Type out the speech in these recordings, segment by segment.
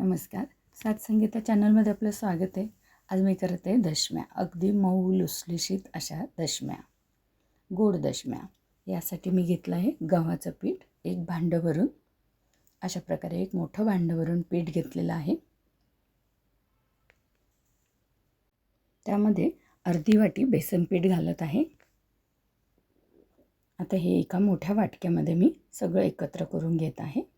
नमस्कार. सातसंगीता चॅनलमध्ये आपलं स्वागत आहे. आज मी करते दशम्या. अगदी मऊ लुसलुशीत अशा दशम्या. गोड दशम्या. यासाठी मी घेतलं आहे गव्हाचं पीठ एक भांडं भरून अशा प्रकारे एक मोठं भांडं भरून पीठ घेतलेलं आहे. त्यामध्ये अर्धी वाटी बेसन पीठ घालत आहे. आता हे एका मोठ्या वाटक्यामध्ये मी सगळं एकत्र करून घेत आहे.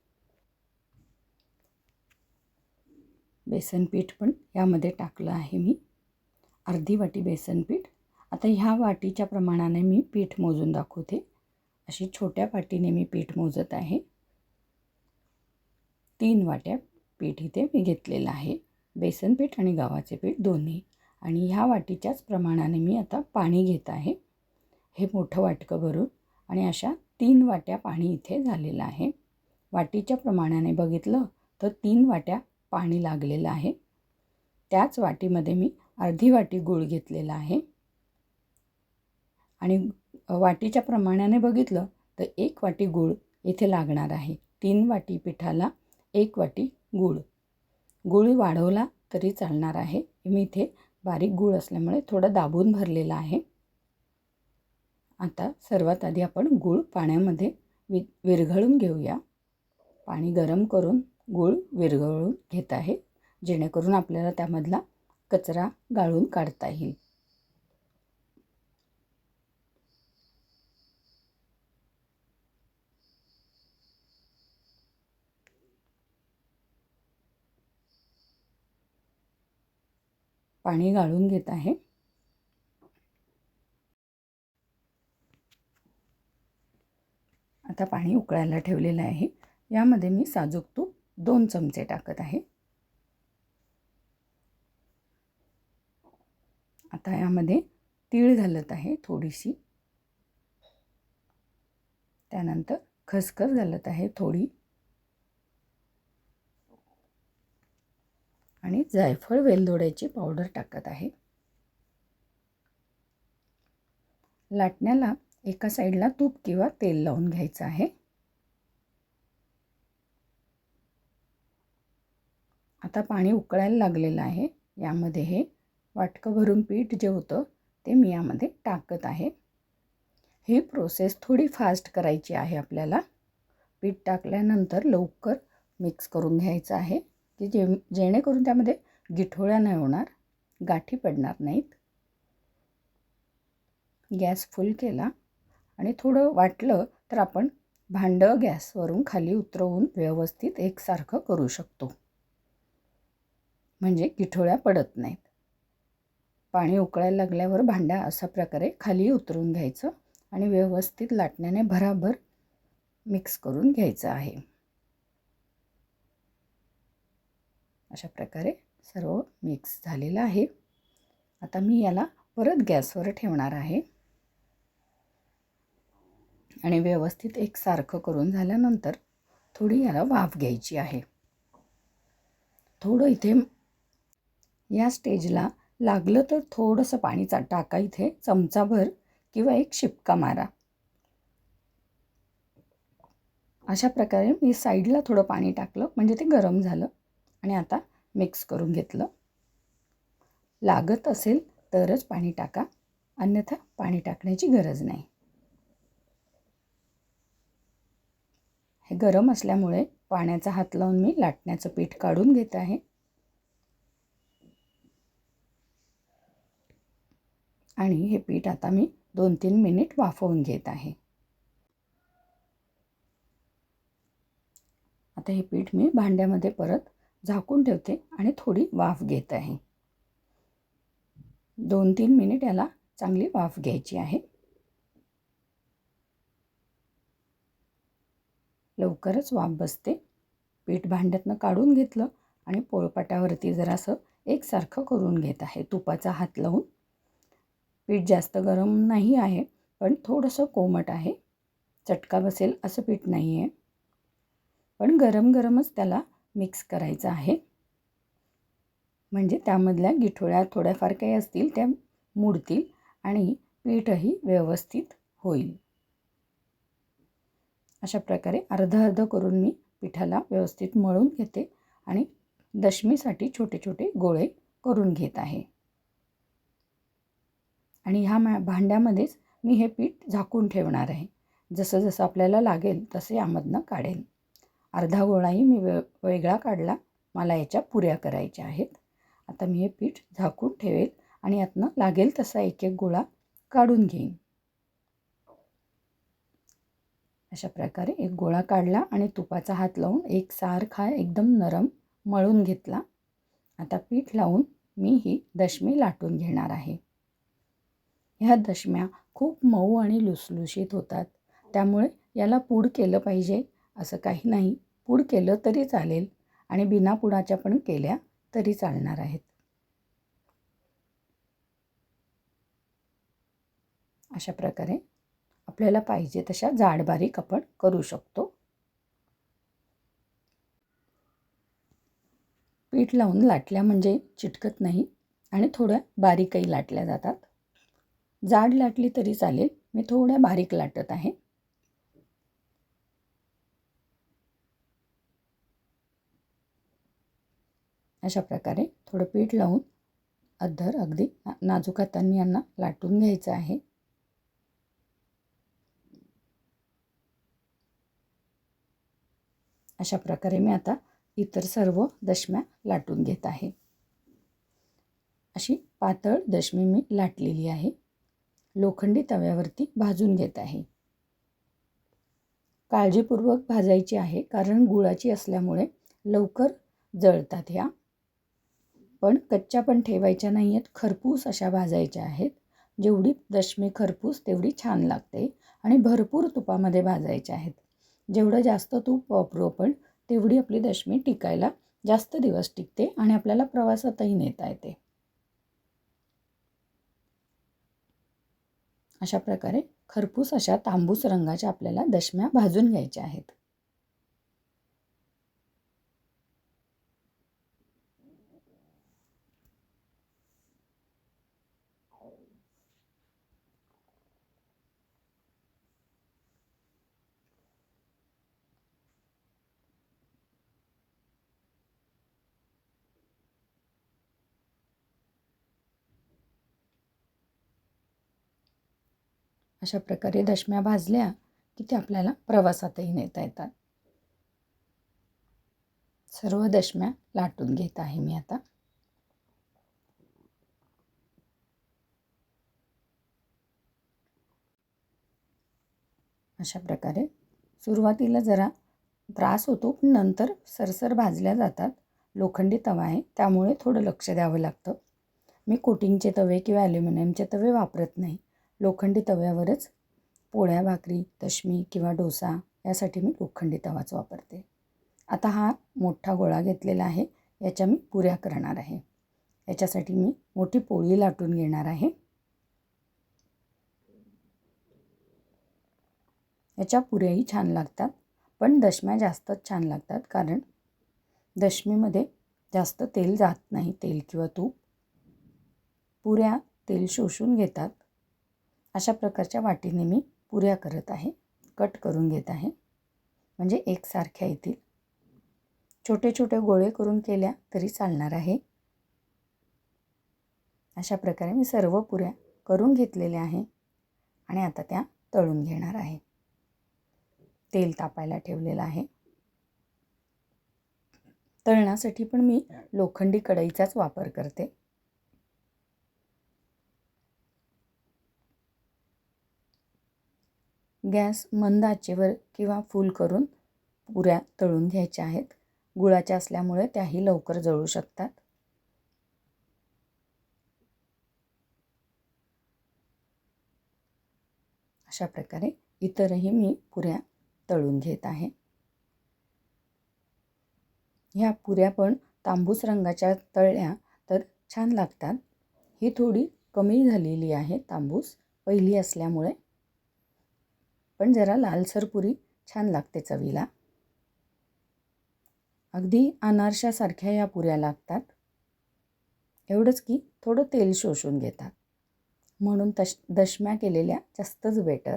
बेसन पीठ पण यामध्ये टाकलं आहे मी. अर्धी वाटी बेसन पीठ. आता ह्या वाटीच्या प्रमाणाने मी पीठ मोजून दाखवते. अशी छोट्या वाटीने मी पीठ मोजत आहे. तीन वाट्या पीठ इथे मी घेतलेलं आहे. बेसन पीठ आणि गव्हाचे पीठ दोन्ही. आणि ह्या वाटीच्याच प्रमाणाने मी आता पाणी घेत आहे. हे मोठं वाटकं भरून आणि अशा तीन वाट्या पाणी इथे झालेलं आहे. वाटीच्या प्रमाणाने बघितलं तर तीन वाट्या पाणी लागलेलं आहे. त्याच वाटीमध्ये मी अर्धी वाटी गूळ घेतलेला आहे. आणि वाटीच्या प्रमाणाने बघितलं तर एक वाटी गूळ इथे लागणार आहे. तीन वाटी पिठाला एक वाटी गूळ. गूळ वाढवला तरी चालणार आहे. मी इथे बारीक गूळ असल्यामुळे थोडं दाबून भरलेलं आहे. आता सर्वात आधी आपण गूळ पाण्यामध्ये वि विरघळून घेऊया. पाणी गरम करून गूळ विरघळून घेत आहे जेणेकरून आपल्याला त्यामधला कचरा गाळून काढता येईल. पाणी गाळून घेत आहे. आता पाणी उकळायला ठेवलेलं आहे. यामध्ये मी साजूक तूप दोन चमचे टाकत आहे. आता यामध्ये तीळ घालत आहे थोडीशी. त्यानंतर खसखस घालत आहे थोडी. आणि जायफळ वेलदोड्याची पावडर टाकत आहे. लाटण्याला एका साईडला तूप किंवा तेल लावून घ्यायचं आहे. आता पाणी उकळायला लागलेलं आहे. यामध्ये हे वाटकं भरून पीठ जे होतं ते मी यामध्ये टाकत आहे. ही प्रोसेस थोडी फास्ट करायची आहे आपल्याला. पीठ टाकल्यानंतर लवकर मिक्स करून घ्यायचं आहे. की जे जेणेकरून त्यामध्ये गिठोळ्या नाही होणार गाठी पडणार नाहीत. गॅस फुल केला आणि थोडं वाटलं तर आपण भांडं गॅसवरून खाली उतरवून व्यवस्थित एकसारखं करू शकतो. म्हणजे गिठोळ्या पडत नाहीत. पाणी उकळायला लागल्यावर भांड्या अशा प्रकारे खाली उतरून घ्यायचं आणि व्यवस्थित लाटण्याने भराभर मिक्स करून घ्यायचं आहे. अशा प्रकारे सर्व मिक्स झालेलं आहे. आता मी याला परत गॅसवर ठेवणार आहे. आणि व्यवस्थित एकसारखं करून झाल्यानंतर थोडी याला वाफ घ्यायची आहे. थोडं इथे या स्टेजला लागलं तर थोडंसं पाणी चा टाका इथे. चमचाभर किंवा एक शिपका मारा. अशा प्रकारे मी साईडला थोडं पाणी टाकलं. म्हणजे ते गरम झालं आणि आता मिक्स करून घेतलं. लागत असेल तरच पाणी टाका. अन्यथा पाणी टाकण्याची गरज नाही. हे गरम असल्यामुळे पाण्याचा हात लावून मी लाटण्याचं पीठ काढून घेत आहे. आणि हे पीठ आता मी दोन तीन मिनिट वाफवून घेत आहे. आता हे पीठ मी भांड्यामध्ये परत झाकून ठेवते आणि थोडी वाफ घेत आहे. दोन तीन मिनिट याला चांगली वाफ घ्यायची आहे. लवकरच वाफ बसते. पीठ भांड्यातनं काढून घेतलं आणि पोळपाटावरती जरासं एकसारखं करून घेत आहे. तुपाचा हात लावून पीठ जास्त गरम नाही आहे पण थोडंसं कोमट आहे. चटका बसेल असं पीठ नाही आहे पण गरम गरमच त्याला मिक्स करायचं आहे. म्हणजे त्यामधल्या गिठोळ्या थोड्याफार काही असतील त्या मुडतील आणि पीठही व्यवस्थित होईल. अशा प्रकारे अर्ध अर्ध करून मी पिठाला व्यवस्थित मळून घेते आणि दशमीसाठी छोटे छोटे गोळे करून घेत आहे. आणि ह्या मा भांड्यामध्येच मी हे पीठ झाकून ठेवणार आहे. जसं जसं आपल्याला लागेल तसे यामधनं काढेल अर्धा गोळाही मी वे वेगळा काढला. मला याच्या पुऱ्या करायच्या आहेत. आता मी हे पीठ झाकून ठेवेल आणि यातनं लागेल तसा एक एक गोळा काढून घेईन. अशा प्रकारे एक गोळा काढला आणि तुपाचा हात लावून एक सारखा एकदम नरम मळून घेतला. आता पीठ लावून मी ही दशमी लाटून घेणार आहे. ह्या दशम्या खूप मऊ आणि लुसलुशीत होतात. त्यामुळे याला पूड केलं पाहिजे. असं काही नाही. पूड केलं तरी चालेल. आणि बिना पुडाच्या पण केल्या तरी चालणार आहेत. अशा प्रकारे आपल्याला पाहिजे तशा जाड बारीक आपण करू शकतो. पीठ लावून लाटल्या म्हणजे चिटकत नाही आणि थोड्या बारीकही लाटल्या जातात. जाड लाटली तरी चालेल. मी थोड्या बारीक लाटत आहे. अशा प्रकारे थोडं पीठ लावून अद्धर अगदी नाजूक हातांनी यांना लाटून घ्यायचं आहे. अशा प्रकारे मी आता इतर सर्व दशम्या लाटून घेत आहे. अशी पातळ दशमी मी लाटलेली आहे. लोखंडी तव्यावरती भाजून घेत आहे. काळजीपूर्वक भाजायची आहे कारण गुळाची असल्यामुळे लवकर जळतात ह्या. पण कच्च्या पण ठेवायच्या नाही आहेत खरपूस अशा भाजायच्या आहेत. जेवढी दशमी खरपूस तेवढी छान लागते आणि भरपूर तुपामध्ये भाजायच्या आहेत. जेवढं जास्त तूप वापरू आपण तेवढी आपली दशमी टिकायला जास्त दिवस टिकते आणि आपल्याला प्रवासातही नेता येते. अशा प्रकारे खरपूस अशा तांबूस रंगाच्या आपल्याला दशम्या भाजून घ्यायच्या आहेत. अशा प्रकारे दशम्या भाजल्या की ते आपल्याला प्रवासातही नेता येतात. सर्व दशम्या लाटून घेत आहे मी आता. अशा प्रकारे सुरुवातीला जरा त्रास होतो पण नंतर सरसर भाजल्या जातात. लोखंडी तवा आहे त्यामुळे थोडं लक्ष द्यावं लागतं. मी कोटिंगचे तवे किंवा ॲल्युमिनियमचे तवे वापरत नाही. लोखंडी तव्यावरच पोळ्या भाकरी दशमी किंवा डोसा यासाठी मी लोखंडी तवाच वापरते. आता हा मोठा गोळा घेतलेला आहे याच्या मी पुऱ्या करणार आहे. याच्यासाठी मी मोठी पोळी लाटून घेणार आहे. याच्या पुऱ्याही छान लागतात पण दशम्या जास्तच छान लागतात कारण दशमीमध्ये जास्त तेल जात नाही तेल किंवा तूप. पुऱ्या तेल शोषून घेतात अशा प्रकारच्या वाटीने मी पुऱ्या करत आहे. कट करून घेत आहे. म्हणजे एकसारख्या येतील. छोटे छोटे गोळे करून केल्या तरी चालणार आहे. अशा प्रकारे मी सर्व पुऱ्या करून घेतलेल्या आहे आणि आता त्या तळून घेणार आहे. तेल तापायला ठेवलेलं आहे. तळण्यासाठी पण मी लोखंडी कढईचाच वापर करते. गॅस मंद आचेवर किंवा फुल करून पुऱ्या तळून घ्यायच्या आहेत. गुळाच्या असल्यामुळे त्याही लवकर जळू शकतात. अशा प्रकारे इतरही मी पुऱ्या तळून घेत आहे. ह्या पुऱ्या पण तांबूस रंगाच्या तळल्या तर छान लागतात. ही थोडी कमी झालेली आहे तांबूस. पहिली असल्यामुळे पण जरा लालसर पुरी छान लागते चवीला. अगदी अनारशासारख्या या पुऱ्या लागतात. एवढंच की थोडं तेल शोषून घेतात. म्हणून तश दशम्या केलेल्या जास्तच बेटर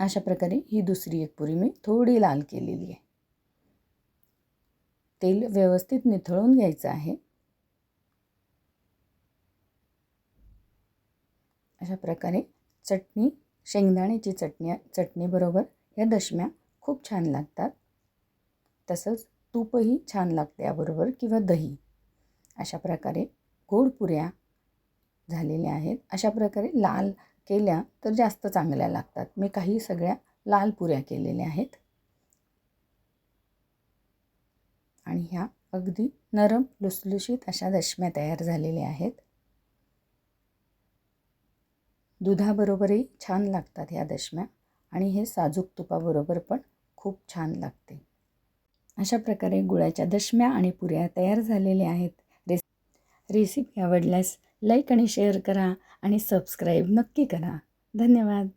अशा प्रकारे ही दुसरी एक पुरी मी थोडी लाल केलेली आहे. तेल व्यवस्थित निथळून घ्यायचं आहे. अशा प्रकारे चटणी शेंगदाण्याची चटणी चटणीबरोबर ह्या दशम्या खूप छान लागतात. तसंच तूपही छान लागते याबरोबर किंवा दही. अशा प्रकारे गोड पुऱ्या झालेल्या आहेत. अशा प्रकारे लाल केल्या तर जास्त चांगल्या लागतात. मी काही सगळ्या लाल पुऱ्या केलेल्या आहेत. आणि ह्या अगदी नरम लुसलुशीत अशा दशम्या तयार झालेल्या आहेत. दुधाबरोबरही छान लागतात ह्या दशम्या आणि हे साजूक तुपाबरोबर पण खूप छान लागते. अशा प्रकारे गुळाच्या दशम्या आणि पुऱ्या तयार झालेल्या आहेत. रेस रेसिपी आवडल्यास लाईक आणि शेअर करा आणि सबस्क्राईब नक्की करा. धन्यवाद.